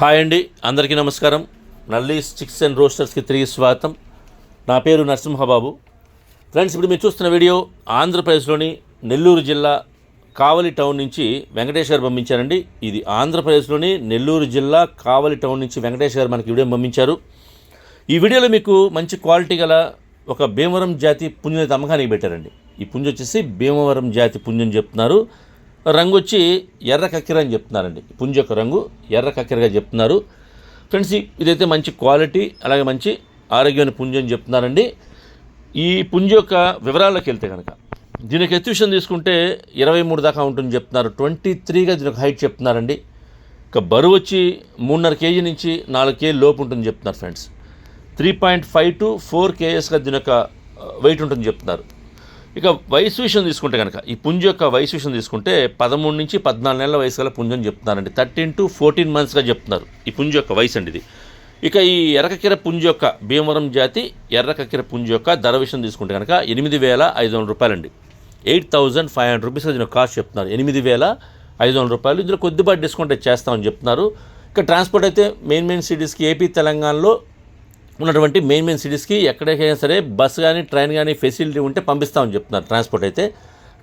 Hi అండి అందరికీ నమస్కారం. నల్లి చిక్స్ అండ్ రోస్టర్స్కి తిరిగి స్వాగతం. నా పేరు నరసింహబాబు. ఫ్రెండ్స్ ఇప్పుడు మీరు చూస్తున్న వీడియో ఆంధ్రప్రదేశ్లోని నెల్లూరు జిల్లా కావలి టౌన్ నుంచి వెంకటేష్ గారు పంపించారండి. ఇది ఆంధ్రప్రదేశ్లోని నెల్లూరు జిల్లా కావలి టౌన్ నుంచి వెంకటేష్ గారు మనకి వీడియో పంపించారు. ఈ వీడియోలో మీకు మంచి క్వాలిటీ గల ఒక భీమవరం జాతి పుంజుని అమ్మకానికి పెట్టారండి. ఈ పుంజు వచ్చేసి భీమవరం జాతి పుంజు చెప్తున్నారు. రంగు వచ్చి ఎర్ర కక్కెర అని చెప్తున్నారండి. పుంజ యొక్క రంగు ఎర్ర కక్కెరగా చెప్తున్నారు. ఫ్రెండ్స్ ఇదైతే మంచి క్వాలిటీ అలాగే మంచి ఆరోగ్యమైన పుంజు అని చెప్తున్నారండి. ఈ పుంజ యొక్క వివరాల్లోకి వెళ్తే కనుక దీనికి ఎత్తువిషయం తీసుకుంటే ఇరవై మూడు దాకా ఉంటుంది చెప్తున్నారు. ట్వంటీ త్రీగా దీని హైట్ చెప్తున్నారండి. ఇక బరువు వచ్చి మూడున్నర కేజీ నుంచి నాలుగు కేజీ లోపు ఉంటుంది చెప్తున్నారు friends. Three point five two four కేఎస్గా దీని యొక్క వెయిట్ ఉంటుంది చెప్తున్నారు. ఇక వయసు విషయం తీసుకుంటే కనుక ఈ పుంజు యొక్క వయసు విషయం తీసుకుంటే పదమూడు నుంచి పద్నాలుగు నెలల వయసు గల పుంజని చెప్తున్నారండి. థర్టీన్ టు ఫోర్టీన్ మంత్స్గా చెప్తున్నారు ఈ పుంజు యొక్క వయసు అండి ఇది. ఇక ఈ ఎర్రకకిర పుంజ యొక్క భీమవరం జాతి ఎర్రకకిర పుంజు యొక్క ధర విషయం తీసుకుంటే కనుక ఎనిమిది వేల ఐదు వందల రూపాయలండి. Eight thousand five hundred rupees దీని కాస్ట్ చెప్తున్నారు. ఎనిమిది వేల ఐదు వందల రూపాయలు ఇందులో కొద్దిపాటి డిస్కౌంట్ అయితే చేస్తామని చెప్తున్నారు. ఇక ట్రాన్స్పోర్ట్ అయితే మెయిన్ మెయిన్ సిటీస్కి ఏపీ తెలంగాణలో ఉన్నటువంటి మెయిన్ మెయిన్ సిటీస్కి ఎక్కడికైనా సరే బస్సు కానీ ట్రైన్ కానీ ఫెసిలిటీ ఉంటే పంపిస్తామని చెప్తున్నారు ట్రాన్స్పోర్ట్ అయితే.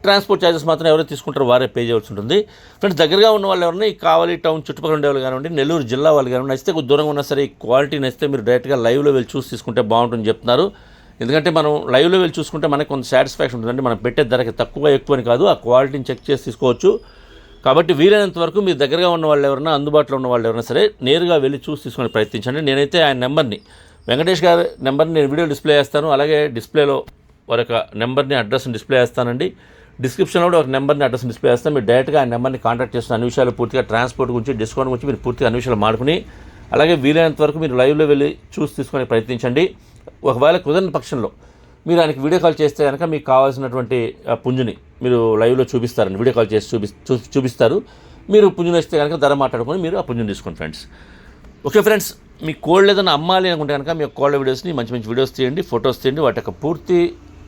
ట్రాన్స్పోర్ట్ ఛార్జెస్ మాత్రం ఎవరైతే తీసుకుంటారో వారే పే చేయాల్సి ఉంటుంది. ఫ్రెండ్స్ దగ్గరగా ఉన్న వాళ్ళు ఎవరైనా ఈ కావాలి టౌన్ చుట్టుపక్కల ఉండే వాళ్ళు కానివ్వండి నెల్లూరు జిల్లా వాళ్ళు కానివ్వండి నచ్చితే కొద్ది దూరంగా ఉన్నా సరే ఈ క్వాలిటీ నచ్చితే మీరు డైరెక్ట్గా లైవ్లో వెళ్ళి చూసి తీసుకుంటే బాగుంటుంది చెప్తున్నారు. ఎందుకంటే మనం లైవ్లో వెళ్ళి చూసుకుంటే మనకు కొంత సాటిస్ఫాక్షన్ ఉంటుందండి. మనం పెట్టే ధరకి తక్కువ ఎక్కువ అని కాదు ఆ క్వాలిటీని చెక్ చేసి తీసుకోవచ్చు. కాబట్టి వీలైనంత వరకు మీ దగ్గరగా ఉన్న వాళ్ళు ఎవరైనా అందుబాటులో ఉన్న వాళ్ళు ఎవరైనా సరే నేరుగా వెళ్ళి చూసి తీసుకునే ప్రయత్నించండి. నేనైతే ఆయన నెంబర్ని వెంకటేష్ గారి నెంబర్ని నేను వీడియో డిస్ప్లే చేస్తాను. అలాగే డిస్ప్లేలో వారి యొక్క నెంబర్ని అడ్రస్ని డిస్ప్లే చేస్తానండి. డిస్క్రిప్షన్లో కూడా ఒక నెంబర్ని అడ్రస్ డిస్ప్లే చేస్తాను. మీరు డైరెక్ట్గా ఆ నెంబర్ని కాంటాక్ట్ చేస్తున్న అన్ని విషయాలు పూర్తిగా ట్రాన్స్పోర్ట్ గురించి డిస్కౌంట్ గురించి మీరు పూర్తిగా అన్ని విషయాలు మాడుకుని అలాగే వీలైనంత వరకు మీరు లైవ్లో వెళ్ళి చూసి తీసుకొని ప్రయత్నించండి. ఒకవేళ కుదరని పక్షంలో మీరు ఆయనకి వీడియో కాల్ చేస్తే కనుక మీకు కావాల్సినటువంటి ఆ, పుంజుని మీరు లైవ్లో చూపిస్తారండి. వీడియో కాల్ చేసి చూపి చూ- చూపిస్తారు. మీరు పుంజుని వస్తే కనుక ధర మాట్లాడుకొని మీరు ఆ పుంజుని తీసుకోండి ఫ్రెండ్స్. ఓకే ఫ్రెండ్స్ మీ కోళ్ళు ఏదైనా అమ్మాలి అనుకుంటే కనుక మీ కోళ్ళ వీడియోస్ని మంచి మంచి వీడియోస్ తీయండి ఫొటోస్ తీయండి వాటి యొక్క పూర్తి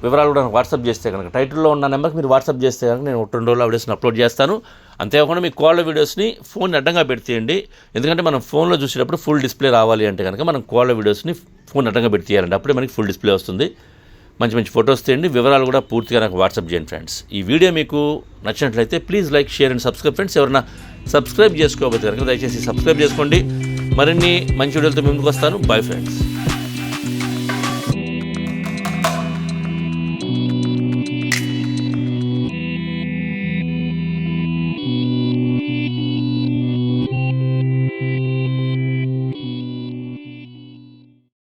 వివరాలు కూడా నాకు వాట్సాప్ చేస్తే కనుక టైటిల్లో ఉన్న నెంబర్కి మీరు వాట్సాప్ చేస్తే కనుక నేను రెండు రోజులు వీడియోస్ని అప్లోడ్ చేస్తాను. అంతేకాకుండా మీ కోళ్ళ వీడియోస్ని ఫోన్ అడ్డంగా పెడితేయండి. ఎందుకంటే మనం ఫోన్లో చూసేటప్పుడు ఫుల్ డిస్ప్లే రావాలి అంటే కనుక మనం కోళ్ళ వీడియోస్ని ఫోన్ అడ్డంగా పెట్టి అప్పుడే మనకి ఫుల్ డిస్ప్లే వస్తుంది. మంచి మంచి ఫొటోస్ తీయండి వివరాలు కూడా పూర్తిగా నాకు వాట్సాప్ చేయండి ఫ్రెండ్స్. ఈ వీడియో మీకు నచ్చినట్లయితే please like share and subscribe friends. ఎవరైనా సబ్స్క్రైబ్ చేసుకోకపోతే కనుక దయచేసి సబ్స్క్రైబ్ చేసుకోండి. మరిన్ని మంచి వీడియోలతో ముందుకు వస్తాను. Bye friends